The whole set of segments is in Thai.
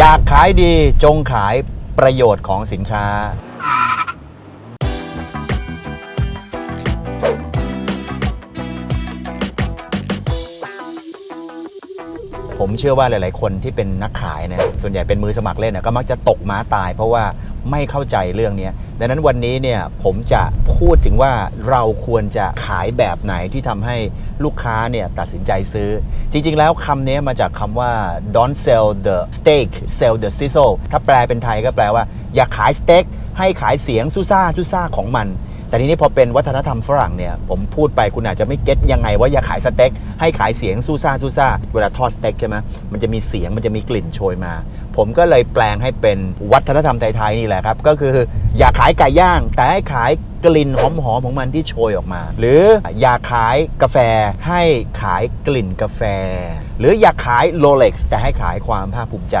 อยากขายดีจงขายประโยชน์ของสินค้า ผมเชื่อว่าหลาย ๆ คนที่เป็นนักขายเนี่ยส่วนใหญ่เป็นมือสมัครเล่นนะก็มักจะตกม้าตาย เพราะว่า ไม่เข้าใจเรื่องนี้ดังนั้นวันนี้เนี่ยผมจะพูดถึงว่าเราควรจะขายแบบไหนที่ทำให้ลูกค้าเนี่ยตัดสินใจซื้อ จริง ๆ แล้วคำนี้มาจากคำว่า don't sell the steak sell the sizzle ถ้าแปลเป็นไทยก็แปลว่า อย่าขายสเต็กให้ขายเสียงซูซ่าซูซ่าของมันแต่ทีนี้พอเป็นวัฒนธรรมฝรั่งเนี่ยผมพูดไปคุณอาจจะไม่เก็ตยังไงว่าอย่าขายสเต็กให้ขายเสียงซูซ่าซูซ่าเวลาทอดสเต็กใช่ไหมมันจะมีเสียงมันจะมีกลิ่นโชยมา ผมก็เลยแปลงให้เป็นวัฒนธรรมไทยๆนี่แหละครับ ก็คืออย่าขายไก่ย่าง แต่ให้ขายกลิ่นหอมๆของมันที่โชยออกมา หรืออย่าขายกาแฟให้ขายกลิ่นกาแฟ หรืออย่าขายโรเล็กซ์แต่ให้ขายความภาคภูมิใจ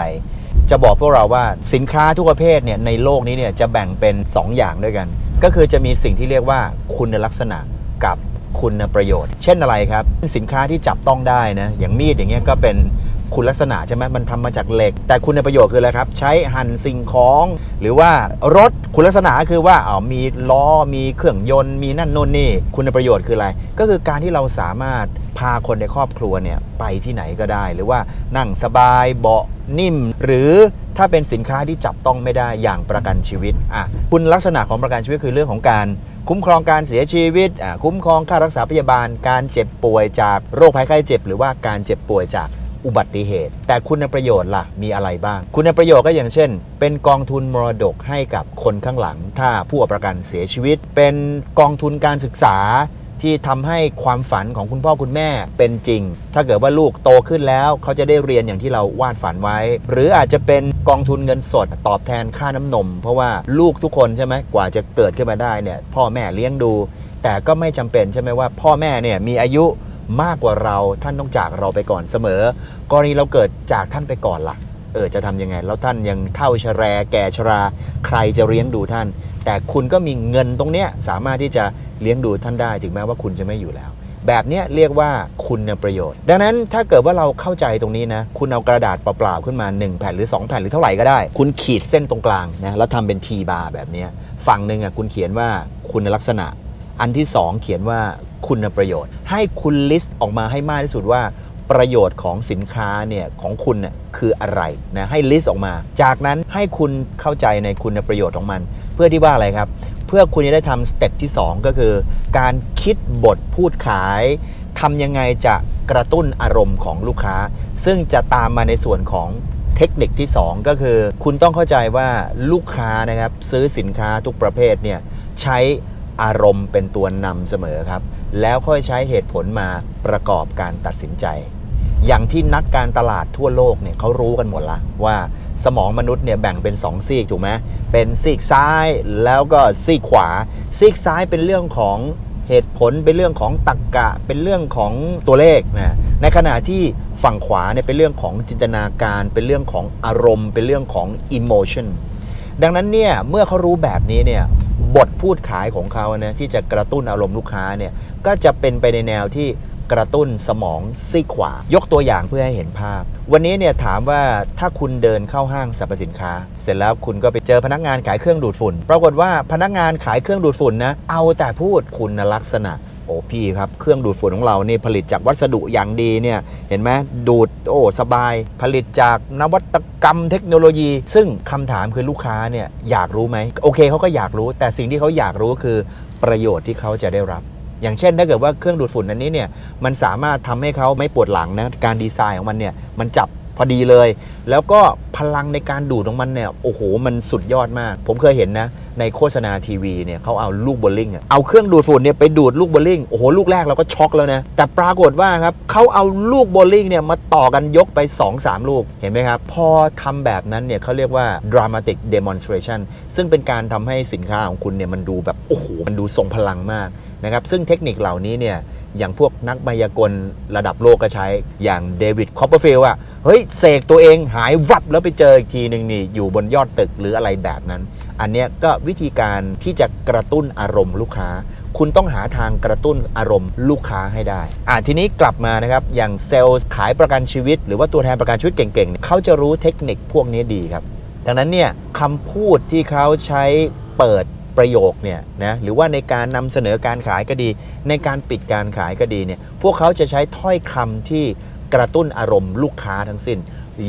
จะบอกพวกเราว่าสินค้าทุกประเภทเนี่ยในโลกนี้เนี่ยจะแบ่งเป็น 2 อย่างด้วยกัน ก็คือจะมีสิ่งที่เรียกว่าคุณลักษณะกับคุณประโยชน์ เช่นอะไรครับ สินค้าที่จับต้องได้นะอย่างมีดอย่างเงี้ยก็เป็น คุณลักษณะใช่ไหมมันทำมาจากเหล็ก แต่คุณประโยชน์คืออะไรครับ ใช้หั่นสิ่งของ หรือว่ารถคุณลักษณะคือว่าอ๋อมีล้อมีเครื่องยนต์มีนั่นโน่นนี่ คุณประโยชน์คืออะไร ก็คือการที่เราสามารถพาคนในครอบครัวเนี่ยไปที่ไหนก็ได้ หรือว่านั่งสบายเบาะนิ่ม หรือถ้าเป็นสินค้าที่จับต้องไม่ได้อย่างประกันชีวิตอะคุณลักษณะของประกันชีวิตคือเรื่องของการคุ้มครองการเสียชีวิตอะคุ้มครองค่ารักษาพยาบาล การเจ็บป่วยจากโรคภัยไข้เจ็บ หรือว่าการเจ็บป่วยจาก อุบัติเหตุ แต่คุณประโยชน์ล่ะมีอะไรบ้าง คุณประโยชน์ก็อย่างเช่น เป็นกองทุนมรดกให้กับคนข้างหลัง ถ้าผู้ประกันเสียชีวิต เป็นกองทุนการศึกษาที่ทำให้ความฝันของคุณพ่อคุณแม่เป็นจริง ถ้าเกิดว่าลูกโตขึ้นแล้วเขาจะได้เรียนอย่างที่เราวาดฝันไว้ หรืออาจจะเป็นกองทุนเงินสดตอบแทนค่าน้ำนม เพราะว่าลูกทุกคนใช่ไหมกว่าจะเกิดขึ้นมาได้เนี่ยพ่อแม่เลี้ยงดู แต่ก็ไม่จำเป็นใช่ไหมว่า พ่อแม่เนี่ยมีอายุ มากกว่าเราท่านต้องจากเราไปก่อนเสมอ กรณีเราเกิดจากท่านไปก่อนล่ะ เออจะทำยังไง แล้วท่านยังเท่าชะแรแก่ชรา ใครจะเลี้ยงดูท่าน แต่คุณก็มีเงินตรงเนี้ยสามารถที่จะเลี้ยงดูท่านได้ ถึงแม้ว่าคุณจะไม่อยู่แล้ว แบบเนี้ยเรียกว่าคุณประโยชน์ ดังนั้นถ้าเกิดว่าเราเข้าใจตรงนี้นะ คุณเอากระดาษเปล่าๆขึ้นมา 1 แผ่นหรือ 2 แผ่นหรือเท่าไหร่ก็ได้ คุณขีดเส้นตรงกลางนะแล้วทำเป็นทีบาร์แบบนี้ฝั่งหนึ่งอะคุณเขียนว่าคุณลักษณะ อันที่ 2 เขียนว่าคุณประโยชน์ ให้คุณลิสต์ออกมาให้มากที่สุดว่าประโยชน์ของสินค้าเนี่ยของคุณเนี่ยคืออะไรนะให้ลิสต์ออกมา จากนั้นให้คุณเข้าใจในคุณประโยชน์ของมัน เพื่อที่ว่าอะไรครับ เพื่อคุณจะได้ทำสเต็ปที่ 2 ก็คือ การคิดบทพูดขายทำยังไงจะกระตุ้นอารมณ์ของลูกค้า ซึ่งจะตามมาในส่วนของเทคนิคที่ 2 ก็คือ คุณต้องเข้าใจว่าลูกค้านะครับซื้อสินค้าทุกประเภทเนี่ยใช้ อารมณ์เป็นตัวนำเสมอครับ แล้วค่อยใช้เหตุผลมาประกอบการตัดสินใจ อย่างที่นักการตลาดทั่วโลกเนี่ยเขารู้กันหมดละว่าสมองมนุษย์เนี่ยแบ่งเป็น 2 ซีกถูกไหมเป็นซีกซ้ายแล้วก็ซีกขวา ซีกซ้ายเป็นเรื่องของเหตุผลเป็นเรื่องของตรรกกะ เป็นเรื่องของตัวเลขนะในขณะที่ฝั่งขวาเนี่ยเป็นเรื่องของจินตนาการ เป็นเรื่องของอารมณ์ เป็นเรื่องของ emotion ดังนั้นเนี่ยเมื่อเขารู้แบบนี้เนี่ย บทพูดขายของเขานะที่จะกระตุ้นอารมณ์ลูกค้าเนี่ยก็จะเป็นไปในแนวที่กระตุ้นสมองซีกขวา ยกตัวอย่างเพื่อให้เห็นภาพ วันนี้เนี่ยถามว่าถ้าคุณเดินเข้าห้างสรรพสินค้า เสร็จแล้วคุณก็ไปเจอพนักงานขายเครื่องดูดฝุ่น ปรากฏว่าพนักงานขายเครื่องดูดฝุ่นนะเอาแต่พูดคุณลักษณะ โอ้พี่ครับเครื่องดูดฝุ่นของเรานี่ผลิตจากวัสดุอย่างดีเนี่ยเห็นไหมดูดโอ้สบาย ผลิตจากนวัตกรรมเทคโนโลยี ซึ่งคำถามคือลูกค้าเนี่ยอยากรู้ไหมโอเคเขาก็อยากรู้ แต่สิ่งที่เขาอยากรู้คือประโยชน์ที่เขาจะได้รับ อย่างเช่นถ้าเกิดว่าเครื่องดูดฝุ่นอันนี้เนี่ยมันสามารถทำให้เขาไม่ปวดหลังนะการดีไซน์ของมันเนี่ยมันจับพอดีเลย แล้วก็พลังในการดูดของมันเนี่ยโอ้โหมันสุดยอดมาก ผมเคยเห็นนะ ในโฆษณาทีวีเนี่ยเขาเอาลูกโบอลลิงเอาเครื่องดูดฝุ่นเนี่ยไปดูดลูกโบอลลิงโอ้โหลูกแรกเราก็ช็อกแล้วนะแต่ปรากฏว่าครับเขาเอาลูกโบอลลิงเนี่ยมาต่อกันยกไป 2-3 ลูกเห็นไหมครับ พอทำแบบนั้นเนี่ยเขาเรียกว่า dramatic demonstration ซึ่งเป็นการทำให้สินค้าของคุณเนี่ยมันดูแบบโอ้โหมันดูทรงพลังมากนะครับซึ่งเทคนิคเหล่านี้เนี่ยอย่างพวกนักมายากลระดับโลกก็ใช้ อย่างเดวิดคอปเปอร์ฟิลด์อะเฮ้ยเสกตัวเองหายวับแล้วไปเจออีกทีหนึ่งนี่อยู่บนยอดตึกหรืออะไรแบบนั้น อันเนี้ยก็วิธีการที่จะกระตุ้นอารมณ์ลูกค้า คุณต้องหาทางกระตุ้นอารมณ์ลูกค้าให้ได้ อ่าทีนี้กลับมานะครับ อย่างเซลล์ขายประกันชีวิต หรือว่าตัวแทนประกันชีวิตเก่งๆเนี่ยเขาจะรู้เทคนิคพวกนี้ดีครับ ดังนั้นเนี่ยคำพูดที่เขาใช้เปิดประโยคเนี่ยนะหรือว่าในการนำเสนอการขายก็ดี ในการปิดการขายก็ดีเนี่ยพวกเขาจะใช้ถ้อยคำที่กระตุ้นอารมณ์ลูกค้าทั้งสิ้น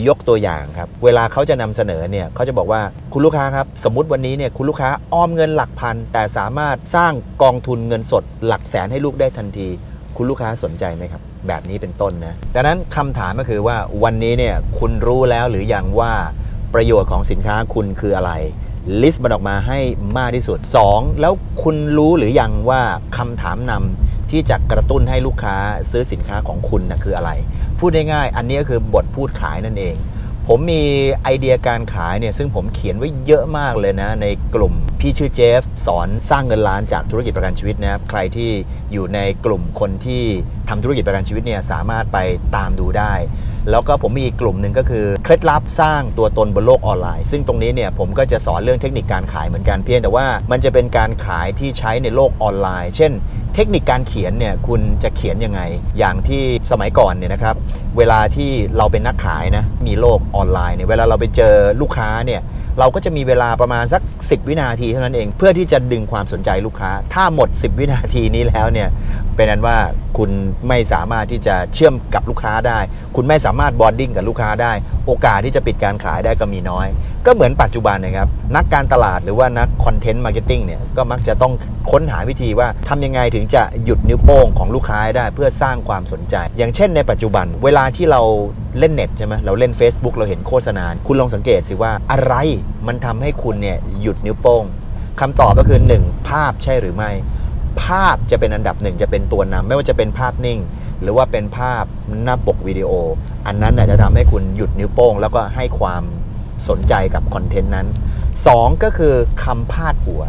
ยกตัวอย่างครับ เวลาเขาจะนำเสนอเนี่ยเขาจะบอกว่าคุณลูกค้าครับ สมมติวันนี้เนี่ยคุณลูกค้าออมเงินหลักพัน แต่สามารถสร้างกองทุนเงินสดหลักแสนให้ลูกได้ทันที คุณลูกค้าสนใจไหมครับ แบบนี้เป็นต้นนะดังนั้นคำถามก็คือว่าวันนี้เนี่ยคุณรู้แล้วหรือยังว่าประโยชน์ของสินค้าคุณคืออะไรลิสต์มันออกมาให้มากที่สุด 2. แล้วคุณรู้หรือยังว่าคำถามนำที่จะกระตุ้นให้ลูกค้าซื้อสินค้าของคุณนะคืออะไร พูดง่ายๆอันนี้ก็คือบทพูดขายนั่นเอง ผมมีไอเดียการขายเนี่ยซึ่งผมเขียนไว้เยอะมากเลยนะ ในกลุ่มพี่ชื่อเจฟ สอนสร้างเงินล้านจากธุรกิจประกันชีวิตนะครับใครที่อยู่ในกลุ่มคนที่ทำธุรกิจประกันชีวิตเนี่ยสามารถไปตามดูได้ แล้วก็ผมมีอีกกลุ่มหนึ่งก็คือเคล็ดลับสร้างตัวตนบนโลกออนไลน์ ซึ่งตรงนี้เนี่ยผมก็จะสอนเรื่องเทคนิคการขายเหมือนกันเพียงแต่ว่ามันจะเป็นการขายที่ใช้ในโลกออนไลน์ เช่น เทคนิคการเขียนเนี่ยคุณจะเขียนยังไง อย่างที่สมัยก่อนเนี่ยนะครับเวลาที่เราเป็นนักขายนะมีโลกออนไลน์เนี่ยเวลาเราไปเจอลูกค้าเนี่ย เราก็จะมีเวลาประมาณสัก 10 วินาทีเท่านั้นเอง เพื่อที่จะดึงความสนใจลูกค้า ถ้าหมด 10 วินาทีนี้แล้วเนี่ยเป็นนั้นว่าคุณไม่สามารถที่จะเชื่อมกับลูกค้าได้ คุณไม่สามารถบอดดิ้งกับลูกค้าได้ โอกาสที่จะปิดการขายได้ก็มีน้อย ก็เหมือนปัจจุบันนะครับ นักการตลาดหรือว่านักคอนเทนต์มาร์เก็ตติ้งเนี่ยก็มักจะต้องค้นหาวิธีว่าทำยังไงถึงจะหยุดนิ้วโป้งของลูกค้าได้ เพื่อสร้างความสนใจ อย่างเช่นในปัจจุบันเวลาที่เราเล่นเน็ตใช่ไหมเราเล่น Facebook เราเห็นโฆษณา คุณลองสังเกตสิว่าอะไรมันทำให้คุณเนี่ยหยุดนิ้วโป้งคำตอบก็คือ 1 ภาพใช่หรือไม่ ภาพจะเป็นอันดับหนึ่งจะเป็นตัวนำไม่ว่าจะเป็นภาพนิ่ง หรือว่าเป็นภาพหน้าปกวิดีโอ อันนั้นน่ะจะทำให้คุณหยุดนิ้วโป้ง แล้วก็ให้ความสนใจกับคอนเทนต์นั้น 2 ก็คือคำพาดหัว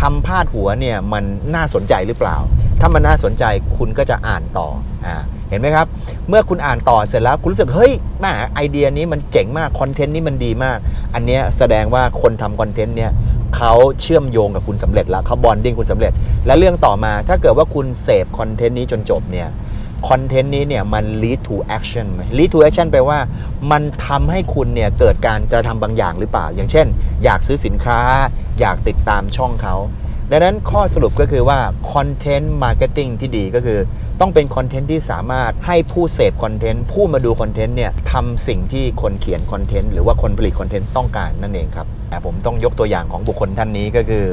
คำพาดหัวเนี่ยมันน่าสนใจหรือเปล่า ถ้ามันน่าสนใจคุณก็จะอ่านต่ออ่าเห็นไหมครับ เมื่อคุณอ่านต่อเสร็จแล้วคุณรู้สึกเฮ้ยแหมไอเดียนี้มันเจ๋งมากคอนเทนต์นี้มันดีมาก อันเนี้ยแสดงว่าคนทำคอนเทนต์เนี่ยเขาเชื่อมโยงกับคุณสำเร็จแล้วเขาบอนดิ้งคุณสำเร็จ และเรื่องต่อมาถ้าเกิดว่าคุณเสพคอนเทนต์นี้จนจบเนี่ยคอนเทนต์นี้เนี่ยมัน lead to action ไหม lead to action แปลว่า มันทำให้คุณเนี่ยเกิดการกระทำบางอย่างหรือเปล่า อย่างเช่น อยากซื้อสินค้า อยากติดตามช่องเขา ดังนั้นข้อสรุปก็คือว่าคอนเทนต์มาร์เก็ตติ้งที่ดีก็คือ ต้องเป็นคอนเทนต์ที่สามารถให้ผู้เสพคอนเทนต์ผู้มาดูคอนเทนต์เนี่ยทำสิ่งที่คนเขียนคอนเทนต์หรือว่าคนผลิตคอนเทนต์ต้องการนั่นเองครับแต่ผมต้องยกตัวอย่างของบุคคลท่านนี้ก็คือ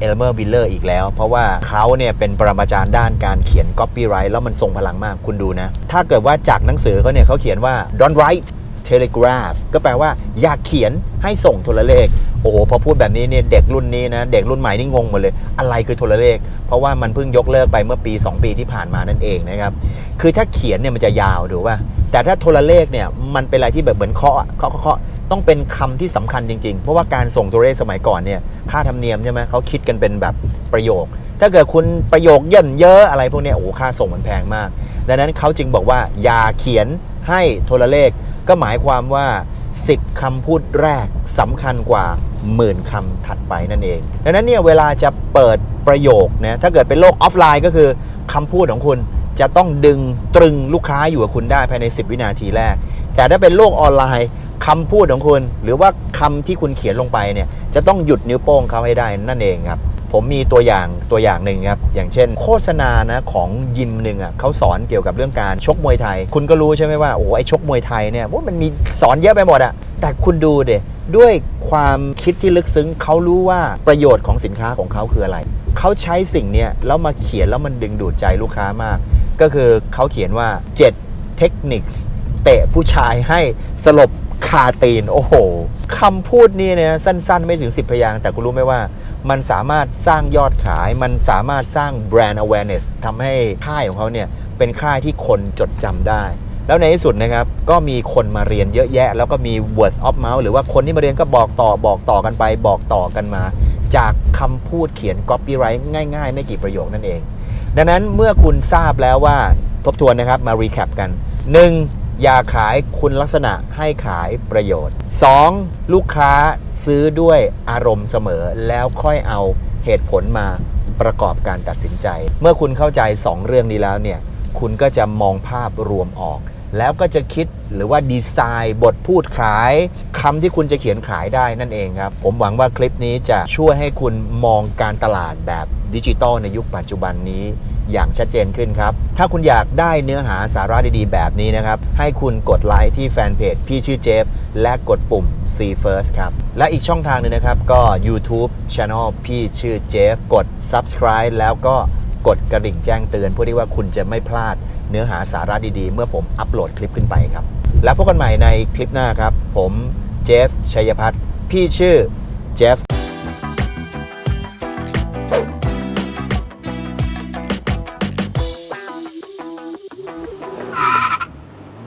เอลเมอร์วิลเลอร์อีกแล้ว เพราะว่าเขาเนี่ยเป็นปรมาจารย์ด้านการเขียน copyright แล้วมันทรงพลังมากคุณดูนะ ถ้าเกิดว่าจากหนังสือเขาเนี่ยเขาเขียนว่า don't write telegraph ก็แปลว่าอยากเขียนให้ส่งโทรเลข โอ้โห พอพูดแบบนี้เนี่ยเด็กรุ่นนี้นะ เด็กรุ่นใหม่นี่งงหมดเลย อะไรคือโทรเลข เพราะว่ามันเพิ่งยกเลิกไปเมื่อปี 2 ปีที่ผ่านมานั่นเองนะครับ คือถ้าเขียนเนี่ยมันจะยาวถูกป่ะแต่ถ้าโทรเลขเนี่ยมันเป็นอะไรที่แบบเหมือนเคาะเคาะเคาะต้องเป็นคำที่สำคัญจริง ๆ เพราะว่าการส่งโทรเลขสมัยก่อนเนี่ยค่าธรรมเนียมใช่ไหมเขาคิดกันเป็นแบบประโยค ถ้าเกิดคุณประโยคเยินเยอะอะไรพวกนี้โอ้โหค่าส่งมันแพงมาก ดังนั้นเขาจึงบอกว่าอย่าเขียนให้โทรเลข ก็หมายความว่า 10คำพูดแรกสำคัญกว่าหมื่นคำถัดไปนั่นเอง ดังนั้นเนี่ยเวลาจะเปิดประโยคนะถ้าเกิดเป็นโลกออฟไลน์ก็คือคำพูดของคุณจะต้องดึงตรึงลูกค้าอยู่กับคุณได้ภายใน 10 วินาทีแรก แต่ถ้าเป็นโลกออนไลน์คำพูดของคุณ หรือว่าคำที่คุณเขียนลงไปเนี่ยจะต้องหยุดนิ้วโป้งเขาให้ได้นั่นเองครับ ผมมีตัวอย่างตัวอย่างหนึ่งครับ อย่างเช่น โฆษณานะของยิมหนึ่งอะเขาสอนเกี่ยวกับเรื่องการชกมวยไทย คุณก็รู้ใช่ไหมว่าโอ้ไอชกมวยไทยเนี่ยว่ามันมีสอนเยอะไปหมดอะแต่คุณดูเดด้วยความคิดที่ลึกซึ้งเขารู้ว่าประโยชน์ของสินค้าของเขาคืออะไร เขาใช้สิ่งเนี้ยแล้วมาเขียนแล้วมันดึงดูดใจลูกค้ามาก ก็คือเขาเขียนว่า 7 เทคนิค เตะผู้ชายให้สลบ คาตีน โอ้โหคำพูดนี้เนี่ยสั้น ๆ ไม่ถึง 10 พยางแต่คุณรู้ไหมว่า มันสามารถสร้างยอดขาย มันสามารถสร้างแบรนด์ awareness ทำให้ค่ายของเขาเนี่ยเป็นค่ายที่คนจดจำได้ แล้วในที่สุดนะครับ ก็มีคนมาเรียนเยอะแยะ แล้วก็มี word of mouth หรือว่าคนที่มาเรียนก็บอกต่อบอกต่อกันไป บอกต่อกันมา จากคำพูดเขียน copyright ง่าย ๆ ไม่กี่ประโยคนั่นเอง ดังนั้นเมื่อคุณทราบแล้วว่าทบทวนนะครับมา recap กัน 1. อย่าขายคุณลักษณะให้ขายประโยชน์ 2. ลูกค้าซื้อด้วยอารมณ์เสมอแล้วค่อยเอาเหตุผลมาประกอบการตัดสินใจ เมื่อคุณเข้าใจ 2 เรื่องนี้แล้วเนี่ย คุณก็จะมองภาพรวมออก แล้วก็จะคิดหรือว่าดีไซน์บทพูดขายคำที่คุณจะเขียนขายได้นั่นเองครับ ผมหวังว่าคลิปนี้จะช่วยให้คุณมองการตลาดแบบดิจิตอลในยุคปัจจุบันนี้ อย่างชัดเจนขึ้นครับ ถ้าคุณอยากได้เนื้อหาสาระดีๆ แบบนี้นะครับ ให้คุณกดไลค์ที่แฟนเพจพี่ชื่อเจฟ และกดปุ่ม See First ครับ และอีกช่องทางหนึงนะครับ ก็ YouTube Channel พี่ชื่อเจฟ กด Subscribe แล้วก็กดกระดิ่งแจ้งเตือนเพื่อที่ว่าคุณจะไม่พลาดเนื้อหาสาระดีๆ เมื่อผมอัปโหลดคลิปขึ้นไปครับ แล้วพบกันใหม่ในคลิปหน้าครับ ผมเจฟชัยพัฒน์พี่ชื่อเจฟ